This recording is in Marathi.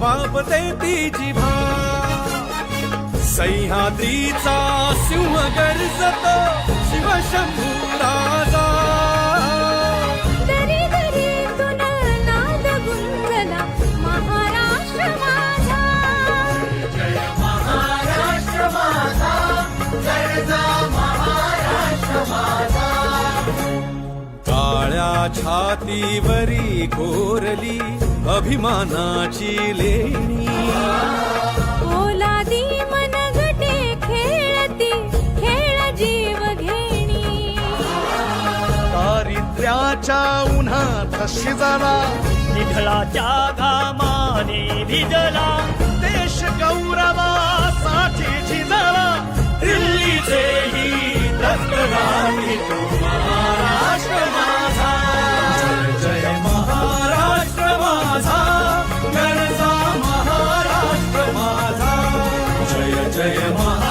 कापते ती जिभा सह्याद्रीचा सिंह गर्जतो शिवशंभू छातीवरी कोरली अभिमानाची लेणी. ओलादी मन गटे खेळती खेळ जीव घेणी. दारिद्र्याच्या उन्हा उन्हात शिजला निधळाच्या घामाने भिजला देश गौरवासाठी झिजला दिल्लीचेही रक्तदानी तुम्हाला 这野花。